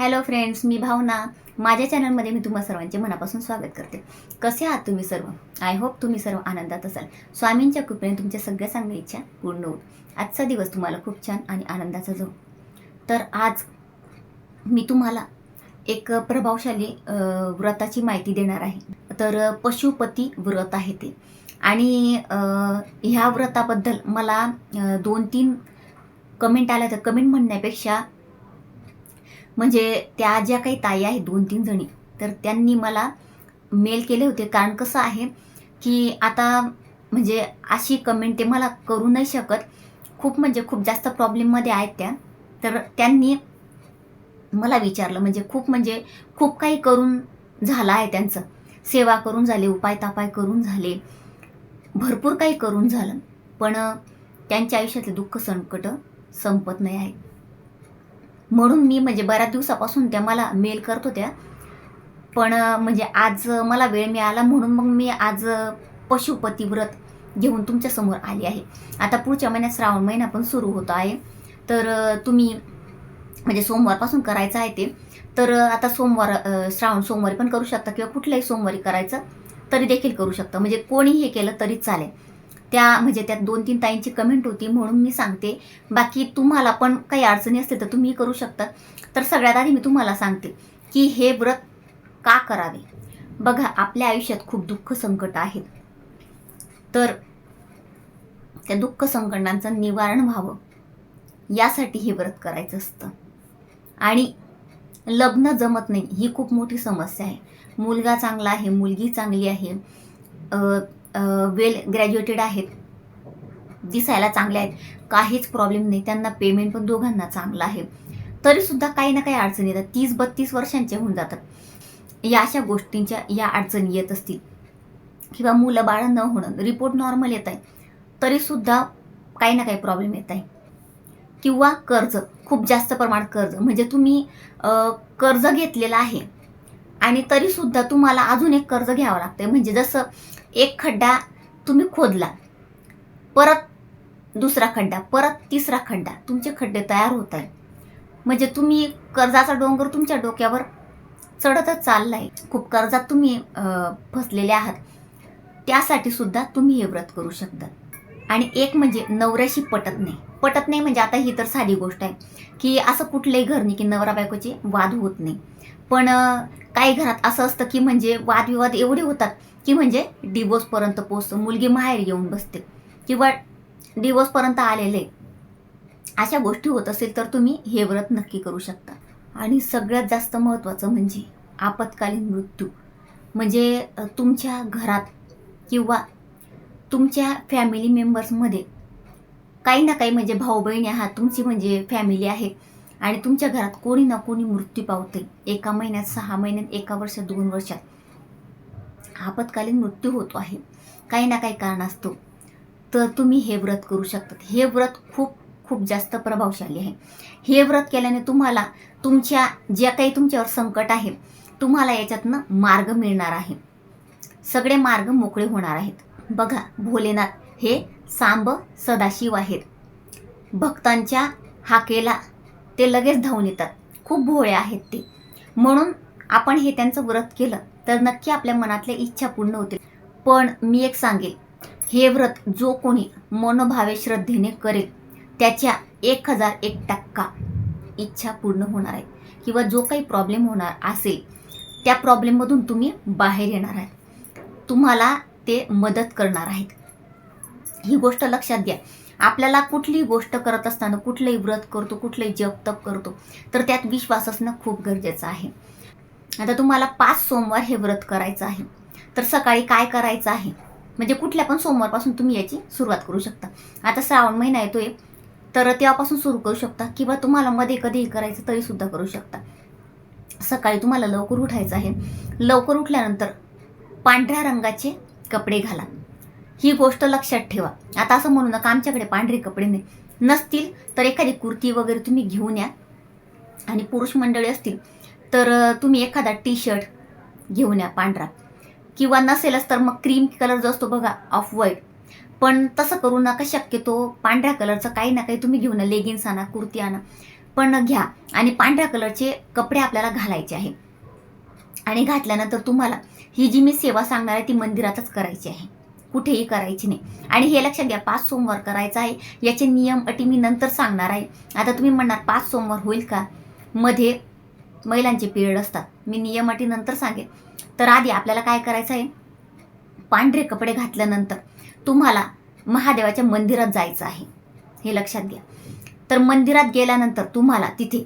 Hello friends मी भावना. माझ्या चॅनलमध्ये मी तुम्हा सर्वांचे मनापासून स्वागत करते. कसे आहात तुम्ही सर्व? आय होप तुम्ही सर्व आनंदात असाल. स्वामींच्या कृपेने तुमच्या सगळ्या चांगल्या इच्छा पूर्ण होईल. आजचा दिवस तुम्हाला खूप छान आणि आनंदाचा जाऊ. तर आज मी तुम्हाला एक प्रभावशाली व्रताची माहिती देणार आहे. तर पशुपती व्रत आहे ते. आणि ह्या व्रताबद्दल मला दोन तीन कमेंट आल्या तर कमेंट म्हणण्यापेक्षा म्हणजे त्या ज्या काही ताई आहेत दोन तीन जणी तर त्यांनी मला मेल केले होते. कारण कसं आहे की आता म्हणजे अशी कमेंट ते मला करू नाही शकत. खूप म्हणजे खूप जास्त प्रॉब्लेममध्ये आहेत त्या. तर त्यांनी मला विचारलं म्हणजे खूप म्हणजे खूप काही करून झालं आहे त्यांचं. सेवा करून झाले उपाय तापाय करून झाले. भरपूर काही करून झालं. पण त्यांच्या आयुष्यातले दुःख संकट संपत नाही आहेत. म्हणून मी म्हणजे बऱ्याच दिवसापासून त्या मला मेल करत होत्या. पण म्हणजे आज मला वेळ मिळाला म्हणून मग मी आज पशुपती व्रत घेऊन तुमच्यासमोर आली आहे. आता पुढच्या महिन्यात श्रावण महिना पण सुरू होतो आहे. तर तुम्ही म्हणजे सोमवारपासून करायचं आहे ते. तर आता सोमवार श्रावण सोमवारी पण करू शकता किंवा कुठल्याही सोमवारी करायचं तरी देखील करू शकता. म्हणजे कोणी हे केलं तरी चालेल. त्या म्हणजे त्यात दोन तीन ताईंची कमेंट होती म्हणून मी सांगते. बाकी तुम्हाला पण काही अडचणी असतील तर तुम्ही करू शकता. तर सगळ्यात आधी मी तुम्हाला सांगते की हे व्रत का करावे? बघा आपल्या आयुष्यात खूप दुःख संकट आहेत. तर त्या दुःख संकटांचं निवारण व्हावं. यासाठी हे व्रत करायचं असतं. आणि लग्न जमत नाही ही खूप मोठी समस्या आहे. मुलगा चांगला आहे मुलगी चांगली आहे. वेल ग्रॅज्युएटेड आहेत. दिसायला चांगले आहेत. काहीच प्रॉब्लेम नाही. त्यांना पेमेंट पण दोघांना चांगलं आहे. तरीसुद्धा काही ना काही अडचणी येतात. तीस बत्तीस वर्षांचे होऊन जातात. या अशा गोष्टींच्या या अडचणी येत असतील. किंवा मुलं बाळं न होणं. रिपोर्ट नॉर्मल येत आहे. तरीसुद्धा काही ना काही प्रॉब्लेम येत आहे. किंवा कर्ज. खूप जास्त प्रमाणात कर्ज. म्हणजे तुम्ही कर्ज घेतलेलं आहे. आणि तरीसुद्धा तुम्हाला अजून एक कर्ज घ्यावं लागतं म्हणजे जसं एक खड्डा तुम्ही खोदला. परत दुसरा खड्डा परत तिसरा खड्डा तुमचे खड्डे तयार होत आहेत. म्हणजे तुम्ही कर्जाचा डोंगर तुमच्या डोक्यावर चढतच चाललाय खूप कर्जात तुम्ही फसलेले आहात. त्यासाठी सुद्धा तुम्ही हे व्रत करू शकता आणि एक म्हणजे नवऱ्याशी पटत नाही. पटत नाही म्हणजे आता ही तर साधी गोष्ट आहे की असं कुठलंही घर नाही की नवरा बायकोचे वाद होत नाही. पण काही घरात असं असतं की म्हणजे वादविवाद एवढे होतात की म्हणजे डिवोर्सपर्यंत पोचतो मुलगी माहेर येऊन बसते किंवा डिवोर्सपर्यंत आलेले. अशा गोष्टी होत असेल तर तुम्ही हे व्रत नक्की करू शकता. आणि सगळ्यात जास्त महत्त्वाचं म्हणजे आपत्कालीन मृत्यू. म्हणजे तुमच्या घरात किंवा तुमच्या फॅमिली मेंबर्समध्ये काही ना काही म्हणजे भाऊ बहिणी आहात तुमची म्हणजे फॅमिली आहे. आणि तुमच्या घरात कोणी ना कोणी मृत्यू पावते एका महिन्यात सहा महिन्यात एका वर्षात दोन वर्षात. आपत्कालीन मृत्यू होतो आहे. काही ना काही कारण असतो. तर तुम्ही हे व्रत करू शकतात. हे व्रत खूप खूप जास्त प्रभावशाली आहे. हे व्रत केल्याने तुम्हाला तुमच्या ज्या काही तुमच्यावर संकट आहे तुम्हाला याच्यातनं मार्ग मिळणार आहे. सगळे मार्ग मोकळे होणार आहेत. बघा भोलेनाथ हे सांब सदाशिव आहेत. भक्तांच्या हाकेला ते लगेच धावून येतात. खूप भोळे आहेत ते. म्हणून आपण हे त्यांचं व्रत केलं तर नक्की आपल्या मनातल्या इच्छा पूर्ण होतील. पण मी एक सांगेल हे व्रत जो कोणी मनोभावे श्रद्धेने करेल त्याच्या एक हजार एक टक्का इच्छा पूर्ण होणार आहे. किंवा जो काही प्रॉब्लेम होणार असेल त्या प्रॉब्लेममधून तुम्ही बाहेर येणार आहे. तुम्हाला ते मदत करणार आहेत. ही गोष्ट लक्षात घ्या. आपल्याला कुठलीही गोष्ट करत असताना कुठलंही व्रत करतो कुठलंही जपतप करतो तर त्यात विश्वास असणं खूप गरजेचं आहे. आता तुम्हाला पाच सोमवार हे व्रत करायचं आहे. तर सकाळी काय करायचं आहे? म्हणजे कुठल्या पण सोमवारपासून तुम्ही याची सुरुवात करू शकता. आता श्रावण महिना येतोय तर तेव्हापासून सुरू करू शकता किंवा तुम्हाला मध्ये कधीही करायचं तरी सुद्धा करू शकता. सकाळी तुम्हाला लवकर उठायचं आहे. लवकर उठल्यानंतर पांढऱ्या रंगाचे कपडे घाला. ही गोष्ट लक्षात ठेवा. आता असं म्हणू नका आमच्याकडे पांढरे कपडे नाही. नसतील तर एखादी कुर्ती वगैरे तुम्ही घेऊन या. आणि पुरुष मंडळी असतील तर तुम्ही एखादा टी शर्ट घेऊन या पांढरा. किंवा नसेलच तर मग क्रीम कलर जो असतो बघा ऑफ व्हाईट पण तसं करू नका शक्यतो पांढऱ्या कलरचं काही ना काही तुम्ही घेऊन या. लेगिन्स आणा कुर्ती आणा. पण घ्या. आणि पांढऱ्या कलरचे कपडे आपल्याला घालायचे आहे. आणि घातल्यानंतर तुम्हाला ही जी मी सेवा सांगणार आहे ती मंदिरातच करायची आहे. कुठेही करायची नाही. आणि हे लक्षात घ्या पाच सोमवार करायचं आहे. याचे नियम अटी मी नंतर सांगणार आहे. आता तुम्ही म्हणणार पाच सोमवार होईल का? मध्ये महिलांचे पिरियड असतात. मी नियम अटी नंतर सांगेन. तर आधी आपल्याला काय करायचं आहे? पांढरे कपडे घातल्यानंतर तुम्हाला महादेवाच्या मंदिरात जायचं आहे. हे लक्षात घ्या. तर मंदिरात गेल्यानंतर तुम्हाला तिथे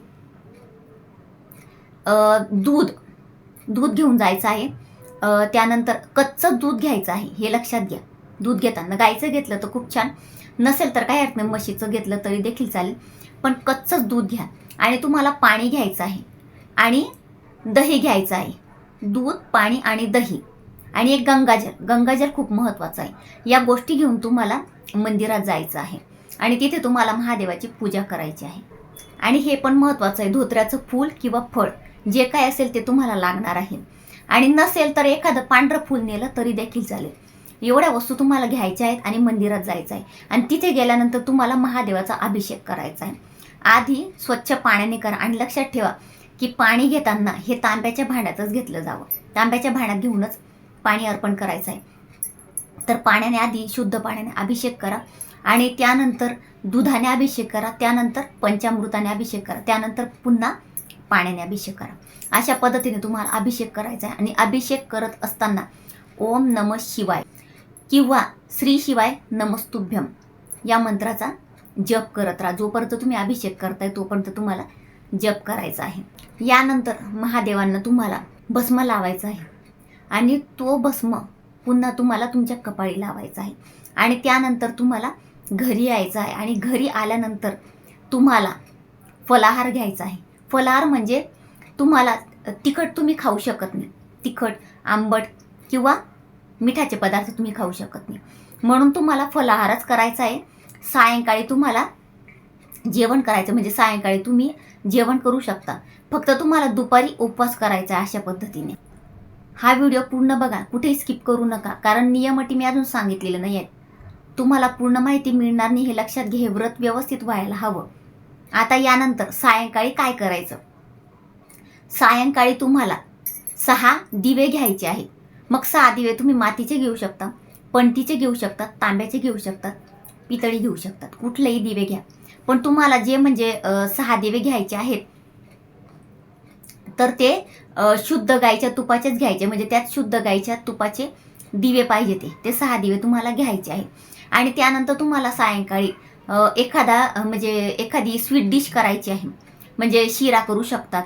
दूध दूध घेऊन जायचं आहे. त्यानंतर कच्चं दूध घ्यायचं आहे हे लक्षात घ्या. दूध घेताना गाईचं घेतलं तर खूप छान. नसेल तर काय अर्थ नाही म्हशीचं घेतलं तरी देखील चालेल. पण कच्चंच दूध घ्या. आणि तुम्हाला पाणी घ्यायचं आहे. आणि दही घ्यायचं आहे. दूध पाणी आणि दही. आणि एक गंगाजल. गंगाजल खूप महत्त्वाचं आहे. या गोष्टी घेऊन तुम्हाला मंदिरात जायचं आहे. आणि तिथे तुम्हाला महादेवाची पूजा करायची आहे. आणि हे पण महत्त्वाचं आहे. धोत्र्याचं फूल किंवा फळ जे काय असेल ते तुम्हाला लागणार आहे. आणि नसेल तर एखादं पांढरं फूल नेलं तरी देखील चालेल. एवढ्या वस्तू तुम्हाला घ्यायच्या आहेत आणि मंदिरात जायचं आहे आणि तिथे गेल्यानंतर तुम्हाला महादेवाचा अभिषेक करायचा आहे आधी स्वच्छ पाण्याने करा आणि लक्षात ठेवा की पाणी घेताना हे तांब्याच्या भांड्यातच घेतलं जावं. तांब्याच्या भांड्यात घेऊनच पाणी अर्पण करायचं आहे तर पाण्याने आधी शुद्ध पाण्याने अभिषेक करा आणि त्यानंतर दुधाने अभिषेक करा त्यानंतर पंचामृताने अभिषेक करा त्यानंतर पुन्हा पाण्याने अभिषेक करा. अशा पद्धतीने तुम्हाला अभिषेक करायचा आहे. आणि अभिषेक करत असताना ओम नम शिवाय किंवा श्री शिवाय नमस्तुभ्यम या मंत्राचा जप करत राहा. जोपर्यंत तुम्ही अभिषेक करताय तोपर्यंत तुम्हाला जप करायचा आहे. यानंतर महादेवांना तुम्हाला भस्म लावायचा आहे. आणि तो भस्म पुन्हा तुम्हाला तुमच्या कपाळी लावायचा आहे. आणि त्यानंतर तुम्हाला घरी यायचं आहे. आणि घरी आल्यानंतर तुम्हाला फलाहार घ्यायचा आहे. फलाहार म्हणजे तुम्हाला तिखट तुम्ही खाऊ शकत नाही. तिखट आंबट किंवा मिठाचे पदार्थ तुम्ही खाऊ शकत नाही. म्हणून तुम्हाला फलाहारच करायचा आहे. सायंकाळी तुम्हाला जेवण करायचं म्हणजे सायंकाळी तुम्ही जेवण करू शकता. फक्त तुम्हाला दुपारी उपवास करायचा अशा पद्धतीने. हा व्हिडिओ पूर्ण बघा. कुठेही स्किप करू नका. कारण नियमटी मी अजून सांगितलेले नाही आहेत. तुम्हाला पूर्ण माहिती मिळणार नाही हे लक्षात घे. व्रत व्यवस्थित व्हायला हवं. आता यानंतर सायंकाळी काय करायचं? सायंकाळी तुम्हाला सहा दिवे घ्यायचे आहेत. मग सहा दिवे तुम्ही मातीचे घेऊ शकता पणतीचे घेऊ शकतात तांब्याचे घेऊ शकतात पितळी घेऊ शकतात कुठलेही दिवे घ्या. पण तुम्हाला जे म्हणजे सहा दिवे घ्यायचे आहेत तर ते शुद्ध गाईच्या तुपाचेच घ्यायचे. म्हणजे त्यात शुद्ध गाईच्या तुपाचे दिवे पाहिजे ते. ते सहा दिवे तुम्हाला घ्यायचे आहेत. आणि त्यानंतर तुम्हाला सायंकाळी एखादा म्हणजे एखादी स्वीट डिश करायची आहे. म्हणजे शिरा करू शकतात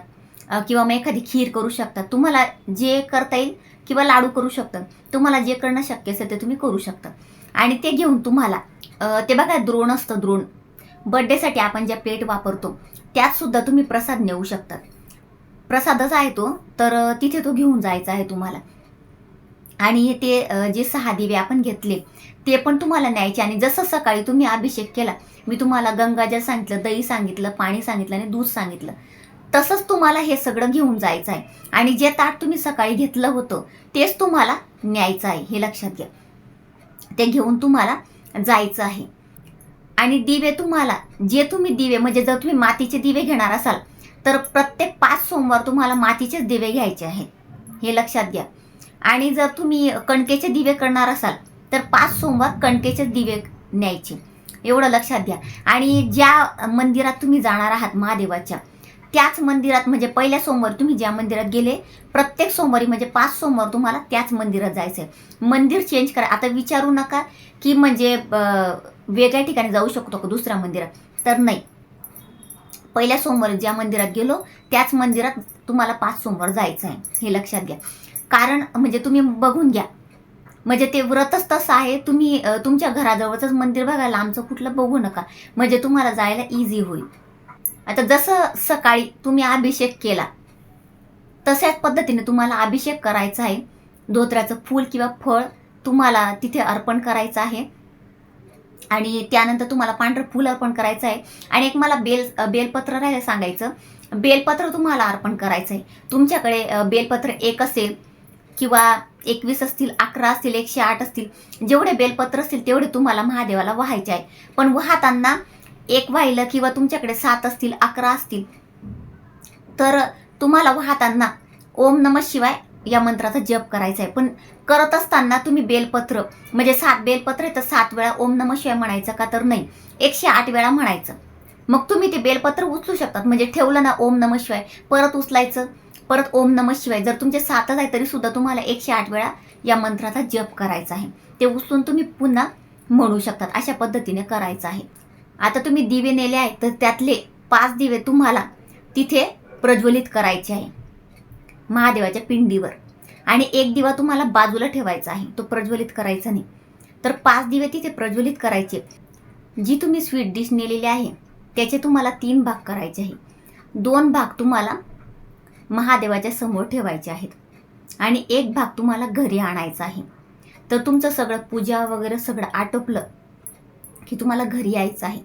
किंवा मग एखादी खीर करू शकतात तुम्हाला जे करता येईल किंवा लाडू करू शकतात तुम्हाला जे करणं शक्य असेल ते तुम्ही करू शकता. आणि ते घेऊन तुम्हाला ते बघा द्रोण असतं द्रोण. बड्डेसाठी आपण ज्या प्लेट वापरतो त्यात सुद्धा तुम्ही प्रसाद नेऊ शकतात प्रसादच आहे तो तर तिथे तो घेऊन जायचा आहे तुम्हाला. आणि ते जे सहा दिवे आपण घेतले ते पण तुम्हाला न्यायचे. आणि जसं सकाळी तुम्ही अभिषेक केला मी तुम्हाला गंगाजल सांगितलं दही सांगितलं पाणी सांगितलं आणि दूध सांगितलं. तसंच तुम्हाला हे सगळं घेऊन जायचं आहे. आणि जे ताट तुम्ही सकाळी घेतलं होतं तेच तुम्हाला न्यायचं आहे हे लक्षात घ्या. ते घेऊन तुम्हाला जायचं आहे. आणि दिवे तुम्हाला जे तुम्ही दिवे म्हणजे जर तुम्ही मातीचे दिवे घेणार असाल तर प्रत्येक पाच सोमवार तुम्हाला मातीचेच दिवे घ्यायचे आहेत. हे लक्षात घ्या. आणि जर तुम्ही कणकेचे दिवे करणार असाल तर पाच सोमवार कणकेचेच दिवे न्यायचे. एवढं लक्षात घ्या. आणि ज्या मंदिरात तुम्ही जाणार आहात महादेवाच्या त्याच मंदिरात म्हणजे पहिल्या सोमवारी तुम्ही ज्या मंदिरात गेले प्रत्येक सोमवारी म्हणजे पाच सोमवार तुम्हाला त्याच मंदिरात जायचं आहे मंदिर चेंज करा. आता विचारू नका की म्हणजे वेगळ्या ठिकाणी जाऊ शकतो का दुसऱ्या मंदिरात? तर नाही. पहिल्या सोमवारी ज्या मंदिरात गेलो त्याच मंदिरात तुम्हाला पाच सोमवार जायचं आहे हे लक्षात घ्या. कारण म्हणजे तुम्ही बघून घ्या. म्हणजे ते व्रतच तसं आहे. तुम्ही तुमच्या घराजवळचंच मंदिर बघा. लांबचं कुठलं बघू नका. म्हणजे तुम्हाला जायला इझी होईल. आता जसं सकाळी तुम्ही अभिषेक केला तशाच पद्धतीने तुम्हाला अभिषेक करायचा आहे. धोत्र्याचं फूल किंवा फळ तुम्हाला तिथे अर्पण करायचं आहे. आणि त्यानंतर तुम्हाला पांढरं फूल अर्पण करायचं आहे. आणि एक मला बेल बेलपत्र राहायला सांगायचं. बेलपत्र तुम्हाला अर्पण करायचं आहे. तुमच्याकडे बेलपत्र एक असेल किंवा एकवीस असतील अकरा असतील एकशे आठ असतील जेवढे बेलपत्र असतील तेवढे तुम्हाला महादेवाला व्हायचे आहे. पण वाहताना एक वाहिलं किंवा तुमच्याकडे सात असतील अकरा असतील तर तुम्हाला वाहताना ओम नम शिवाय या मंत्राचा जप करायचा आहे. पण करत असताना तुम्ही बेलपत्र म्हणजे सात बेलपत्र आहे तर सात वेळा ओम नम शिवाय म्हणायचं का तर नाही. एकशे आठ वेळा म्हणायचं. मग तुम्ही ते बेलपत्र उचलू शकतात. म्हणजे ठेवलं ना ओम नम शिवाय परत उचलायचं. परत ओम नम शिवाय जर तुमचे सातच आहे तरी सुद्धा तुम्हाला एकशे आठ वेळा या मंत्राचा जप करायचा आहे. ते उचलून तुम्ही पुन्हा म्हणू शकतात. अशा पद्धतीने करायचं आहे. आता तुम्ही दिवे नेले आहेत तर त्यातले पाच दिवे तुम्हाला तिथे प्रज्वलित करायचे आहे. महादेवाच्या पिंडीवर. आणि एक दिवा तुम्हाला बाजूला ठेवायचा आहे तो प्रज्वलित करायचा नाही. तर पाच दिवे तिथे प्रज्वलित करायचे. जी तुम्ही स्वीट डिश नेलेली आहे त्याचे तुम्हाला तीन भाग करायचे आहे. दोन भाग तुम्हाला महादेवाच्या समोर ठेवायचे आहेत. आणि एक भाग तुम्हाला घरी आणायचा आहे. तर तुमचं सगळं पूजा वगैरे सगळं आटोपलं की तुम्हाला घरी यायचं आहे.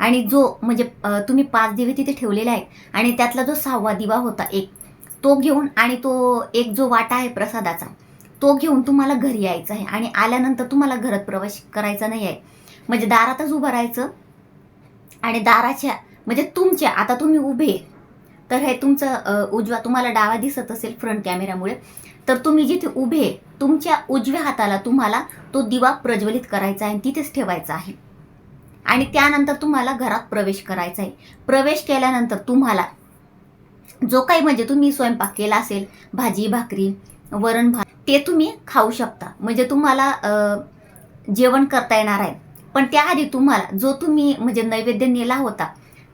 आणि जो म्हणजे तुम्ही पाच दिवे तिथे ठेवलेले आहेत आणि त्यातला जो सहावा दिवा होता एक तो घेऊन आणि तो एक जो वाटा आहे प्रसादाचा तो घेऊन तुम्हाला घरी यायचं आहे. आणि आल्यानंतर तुम्हाला घरात प्रवेश करायचा नाही आहे. म्हणजे दारातच उभं राहायचं आणि दाराच्या म्हणजे तुमच्या आता तुम्ही उभे आहे. तर हे तुमचं उजवा तुम्हाला डावा दिसत असेल फ्रंट कॅमेऱ्यामुळे तर तुम्ही जिथे उभे आहे, तुमच्या उजव्या हाताला तुम्हाला तो दिवा प्रज्वलित करायचा आहे आणि तिथेच ठेवायचा आहे. आणि त्यानंतर तुम्हाला घरात प्रवेश करायचा आहे. प्रवेश केल्यानंतर तुम्हाला जो काही म्हणजे तुम्ही स्वयंपाक केला असेल भाजी भाकरी वरण भात ते तुम्ही खाऊ शकता. म्हणजे तुम्हाला जेवण करता येणार आहे. पण त्याआधी तुम्हाला जो तुम्ही म्हणजे नैवेद्य नेला होता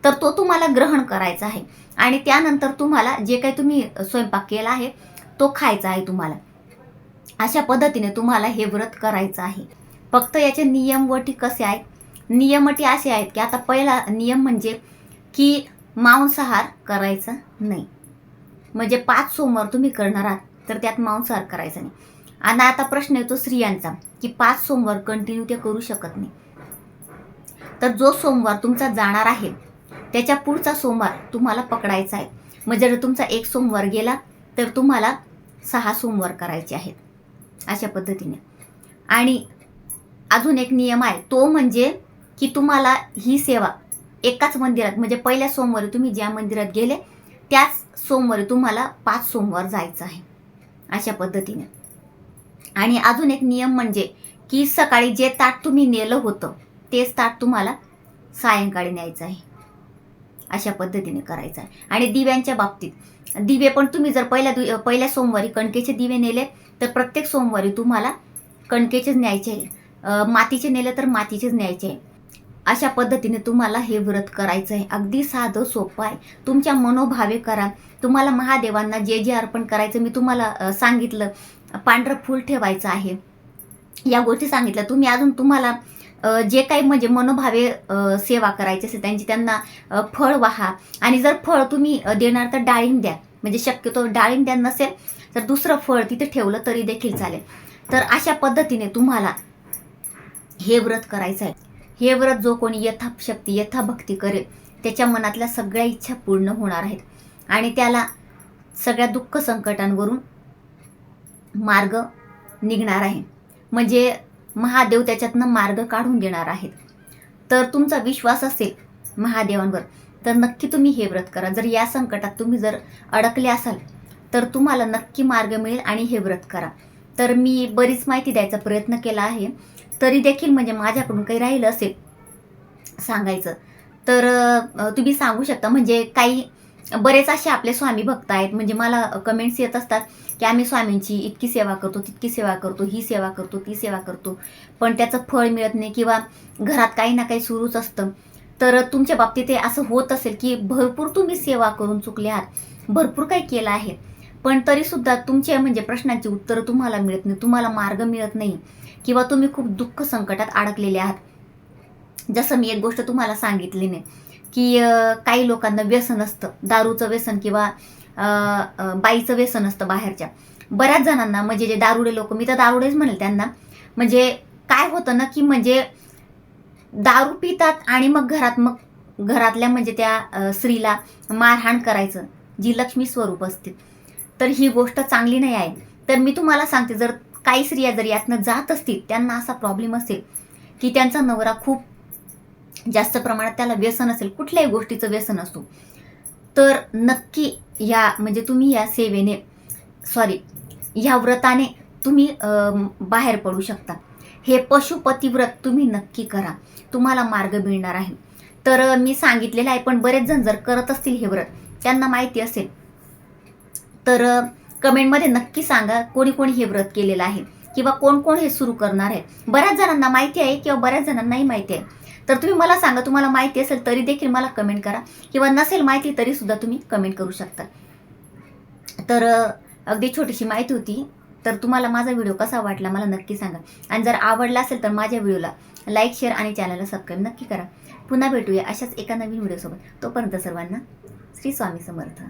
तर तो तुम्हाला ग्रहण करायचा आहे. आणि त्यानंतर तुम्हाला जे काही तुम्ही स्वयंपाक केला आहे तो खायचा आहे तुम्हाला. अशा पद्धतीने तुम्हाला हे व्रत करायचं आहे. फक्त याचे नियम व कसे आहेत? नियम अटी असे आहेत की आता पहिला नियम म्हणजे की मांसाहार करायचा नाही. म्हणजे पाच सोमवार तुम्ही करणार आहात तर त्यात मांसाहार करायचा नाही. आणि आता प्रश्न येतो स्त्रियांचा की पाच सोमवार कंटिन्यू ते करू शकत नाही. तर जो सोमवार तुमचा जाणार आहे त्याच्या पुढचा सोमवार तुम्हाला पकडायचा आहे. म्हणजे जर तुमचा एक सोमवार गेला तर तुम्हाला सहा सोमवार करायचे आहेत. अशा पद्धतीने. आणि अजून एक नियम आहे तो म्हणजे की तुम्हाला ही सेवा एकाच मंदिरात म्हणजे पहिल्या सोमवारी तुम्ही ज्या मंदिरात गेले त्याच सोमवारी तुम्हाला पाच सोमवार जायचं आहे अशा पद्धतीने. आणि अजून एक नियम म्हणजे की सकाळी जे ताट तुम्ही नेलं होतं तेच ताट तुम्हाला सायंकाळी न्यायचं आहे अशा पद्धतीने करायचं आहे. आणि दिव्यांच्या बाबतीत दिवे पण तुम्ही जर पहिल्या दु पहिल्या सोमवारी कणकेचे दिवे नेले तर प्रत्येक सोमवारी तुम्हाला कणकेचेच न्यायचे आहे. मातीचे नेले तर मातीचेच न्यायचे आहे. अशा पद्धतीने तुम्हाला हे व्रत करायचं आहे अगदी साधं सोपं आहे. तुमच्या मनोभावे करा. तुम्हाला महादेवांना जे जे अर्पण करायचं मी तुम्हाला सांगितलं पांढरं फूल ठेवायचं आहे. या गोष्टी सांगितल्या. तुम्ही अजून तुम्हाला जे काही म्हणजे मनोभावे सेवा करायची असेल त्यांची त्यांना फळ वाहा. आणि जर फळ तुम्ही देणार तर डाळिंब द्या. म्हणजे शक्यतो डाळिंब द्या नसेल तर दुसरं फळ तिथे ठेवलं तरी देखील चालेल. तर अशा पद्धतीने तुम्हाला हे व्रत करायचं आहे हे व्रत जो कोणी यथाशक्ती यथाभक्ती करेल त्याच्या मनातल्या सगळ्या इच्छा पूर्ण होणार आहेत. आणि त्याला सगळ्या दुःख संकटांवरून मार्ग निघणार आहे. म्हणजे महादेव त्याच्यातनं मार्ग काढून देणार आहेत. तर तुमचा विश्वास असेल महादेवांवर तर नक्की तुम्ही हे व्रत करा. जर या संकटात तुम्ही जर अडकले असाल तर तुम्हाला नक्की मार्ग मिळेल आणि हे व्रत करा. तर मी बरीच माहिती द्यायचा प्रयत्न केला आहे. तरी देखील म्हणजे माझ्याकडून काही राहिलं असेल सांगायचं. तर तुम्ही सांगू शकता म्हणजे काही बरेच असे आपले स्वामी भक्त आहेत म्हणजे मला कमेंट्स येत असतात की आम्ही स्वामींची इतकी सेवा करतो तितकी सेवा करतो ही सेवा करतो ती सेवा करतो. पण त्याचं फळ मिळत नाही किंवा घरात काही ना काही सुरूच असतं. तर तुमच्या बाबतीत हे असं होत असेल की भरपूर तुम्ही सेवा करून चुकले आहात. भरपूर काही केलं आहे. पण तरीसुद्धा तुमच्या म्हणजे प्रश्नांची उत्तरं तुम्हाला मिळत नाही तुम्हाला मार्ग मिळत नाही. किंवा तुम्ही खूप दुःख संकटात अडकलेले आहात. जसं मी एक गोष्ट तुम्हाला सांगितली नाही की काही लोकांना व्यसन असतं. दारूचं व्यसन किंवा बाईचं व्यसन असतं बाहेरच्या. बऱ्याच जणांना म्हणजे जे दारुडे लोक मी तर दारुडेच म्हणेल त्यांना. म्हणजे काय होतं ना की म्हणजे दारू पितात आणि मग घरात मग घरातल्या म्हणजे त्या स्त्रीला मारहाण करायचं जी लक्ष्मी स्वरूप असते. तर ही गोष्ट चांगली नाही आहे. तर मी तुम्हाला सांगते जर काही स्त्रिया जर यातनं जात असतील त्यांना असा प्रॉब्लेम असेल की त्यांचा नवरा खूप जास्त प्रमाणात त्याला व्यसन असेल कुठल्याही गोष्टीचं व्यसन असो तर नक्की या म्हणजे तुम्ही या सेवेने सॉरी ह्या व्रताने तुम्ही बाहेर पडू शकता. हे पशुपती व्रत तुम्ही नक्की करा. तुम्हाला मार्ग मिळणार आहे. तर मी सांगितलेलं आहे पण बरेच जण जर करत असतील हे व्रत त्यांना माहिती असेल. तर कमेंटमध्ये नक्की सांगा कोणी कोणी हे व्रत केलेलं आहे किंवा कोण कोण हे सुरू करणार आहे. बऱ्याच जणांना माहिती आहे किंवा बऱ्याच जणांनाही माहिती आहे. तर तुम्ही मला सांगा तुम्हाला माहिती असेल तरी देखील मला कमेंट करा किंवा नसेल माहिती तरी सुद्धा तुम्ही कमेंट करू शकता. तर अगदी छोटीशी माहिती होती. तर तुम्हाला माझा व्हिडिओ कसा वाटला मला नक्की सांगा. आणि जर आवडला असेल तर माझ्या व्हिडिओला लाईक शेअर आणि चॅनलला सबस्क्राईब नक्की करा. पुन्हा भेटूया अशाच एका नवीन व्हिडिओसोबत. तोपर्यंत सर्वांना श्री स्वामी समर्थ.